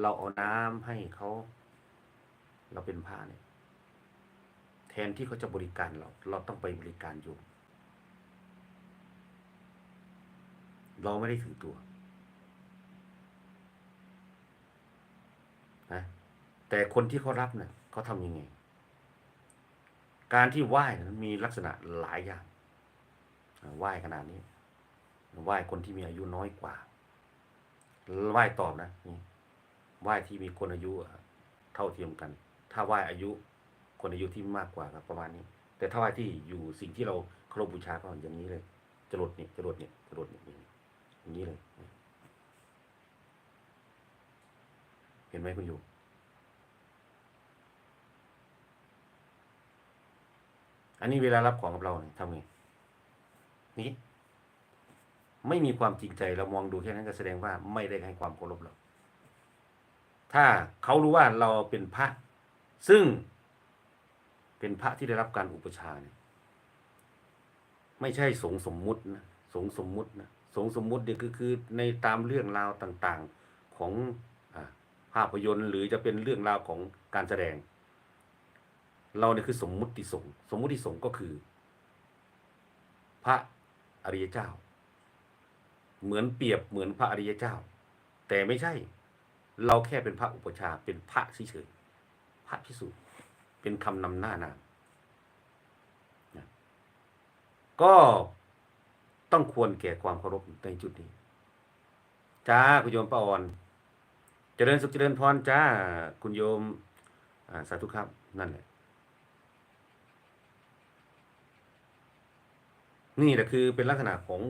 เราเอาน้ำให้เขา เราเป็นพระเนี่ย แทนที่เขาจะบริการเรา เราต้องไปบริการโยมเราไม่ได้ถือตัวนะแต่คนที่เขารับเนี่ยเขาทำยังไง การที่ไหว้นะมันมีลักษณะหลายอย่างไหว้ขนาดนี้ไหว้คนที่มีอายุน้อยกว่าไหว้ตอบนะนี่ ไหว้ที่มีคนอายุเท่าเทียมกัน ถ้าไหว้อายุคนอายุที่มากกว่าครับประมาณนี้ แต่ถ้าไหว้ที่อยู่สิ่งที่เราเคารพบูชาก็อย่างนี้เลยจรดเนี่ยจรดเนี่ยจรดเนี่ยอย่างนี้เลย เห็นไหมคุณอยู่อันนี้เวลารับของกับเราเนี่ยทำไงนี่ไม่มีความจริงใจเรามองดูแค่นั้นก็แสดงว่าไม่ได้ให้ความเคารพเรา ถ้าเขารู้ว่าเราเป็นพระซึ่งเป็นพระที่ได้รับการอุปชาเนี่ยไม่ใช่สงสมมุตินะสงสมมุตินะสงสมมุติเนี่ยคือคือในตามเรื่องราวต่างๆของอภาพยนตร์หรือจะเป็นเรื่องราวของการแสดง เราเนี่ยคือสมมุติสงสมมุติสงก็คือ พระอริยเจ้า เหมือนเปรียบเหมือนพระอริยเจ้า แต่ไม่ใช่ เราแค่เป็นพระอุปชาเป็นพระเฉยๆพระพิสุเป็นคำนำหน้านามก็ต้องควรแก่ความเคารพในจุดนี้ จ้า คุณโยมป้าอ่อน เจริญสุขเจริญพรจ้า คุณโยมสาธุครับ นั่นแหละ นี่แหละคือเป็นลักษณะของ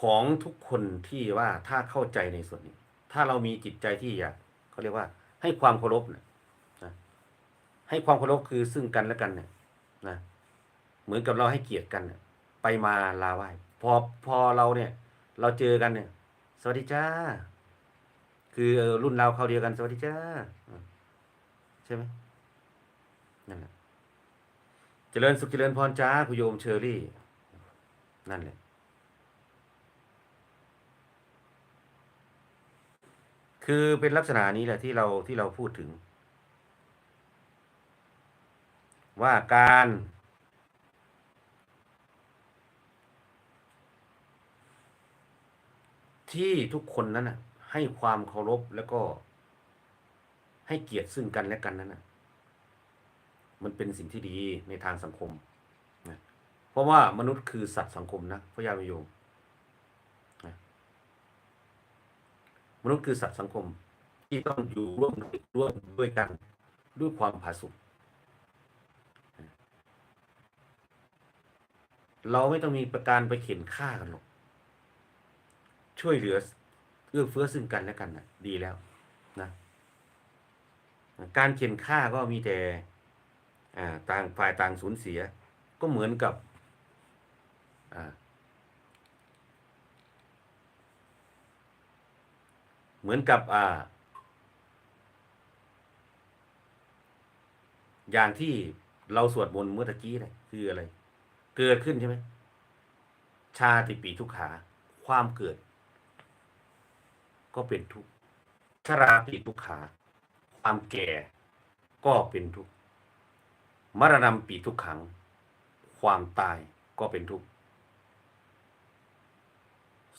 ของทุกคนที่ว่าถ้าเข้าใจในส่วนนี้ ถ้าเรามีจิตใจที่อยากเขาเรียกว่า ให้ความเคารพเนี่ยนะให้ความเคารพคือซึ่งกันและกันเนี่ยนะเหมือนกับเราให้เกียรติกันเนี่ยไปมาลาไหว้พอพอเราเนี่ย เราเจอกันเนี่ย สวัสดีจ้า คือรุ่นเราเขาเดียวกัน สวัสดีจ้าอ่าใช่ไหมนั่นแหละเจริญสุขเจริญพรจ้าคุณโยมเชอรี่ นั่นแหละ คือเป็นลักษณะนี้แหละที่เราที่เราพูดถึง ว่าการ ที่ทุกคนนั้นนะให้ความเคารพแล้วก็ ให้เกียรติซึ่งกันและกันนั้นนะมันเป็นสิ่งที่ดีในทางสังคมนะเพราะว่ามนุษย์คือสัตว์สังคมนะพระยาวิโยมนะ มนุษย์คือสัตว์สังคมที่ต้องอยู่ร่วมร่วมด้วยกันด้วยความผาสุกเราไม่ต้องมีประการไปเข็นฆ่ากันหรอก ช่วยเหลือเอื้อเฟื้อซึ่งกันและกันนะดีแล้วนะการเข็นฆ่าก็มีแต่ต่างฝ่ายต่างสูญเสีย ก็เหมือนกับอ่า เหมือนกับอ่า อย่างที่เราสวดมนต์เมื่อตะกี้เนี่ยคืออะไร เกิดขึ้นใช่ไหมชาติปีทุกขา ความเกิด ก็เป็นทุกข์ชราปีทุกขา ความแก่ ก็เป็นทุกข์มรณะปีทุกขัง ความตายก็เป็นทุกข์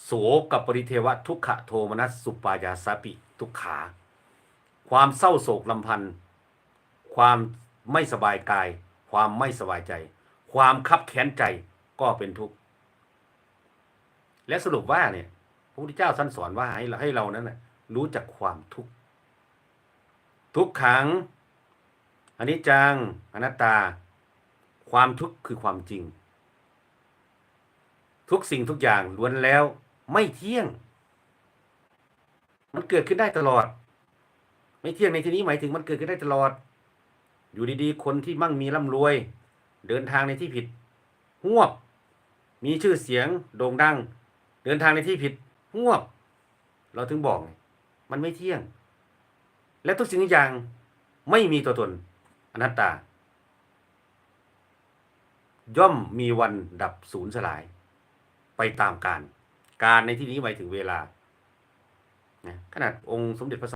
โสกับปริเทวะทุกขโทมนัสสุปายาสปิทุกขา ความเศร้าโศกลำพันธ์ความไม่สบายกาย ความไม่สบายใจ ความคับแค้นใจก็เป็นทุกข์และสรุปว่าเนี่ยพระพุทธเจ้าท่านสอนว่าให้เราให้เรานั้นนะรู้จักความทุกข์ทุกขังอนิจจังอนัตตา ความทุกข์คือความจริง ทุกสิ่งทุกอย่างล้วนแล้ว ไม่เที่ยง มันเกิดขึ้นได้ตลอด ไม่เที่ยงในที่นี้หมายถึงมันเกิดขึ้นได้ตลอด อยู่ดีๆ คนที่มั่งมีร่ำรวย เดินทางในที่ผิดหวบ มีชื่อเสียงโด่งดัง เดินทางในที่ผิดหวบ เราถึงบอก มันไม่เที่ยง และทุกสิ่งทุกอย่างไม่มีตัวตนอนัตตา ย่อมมีวันดับสูญสลาย ไปตามการ การในที่นี้หมายถึงเวลานะขนาดองค์สมเด็จพระ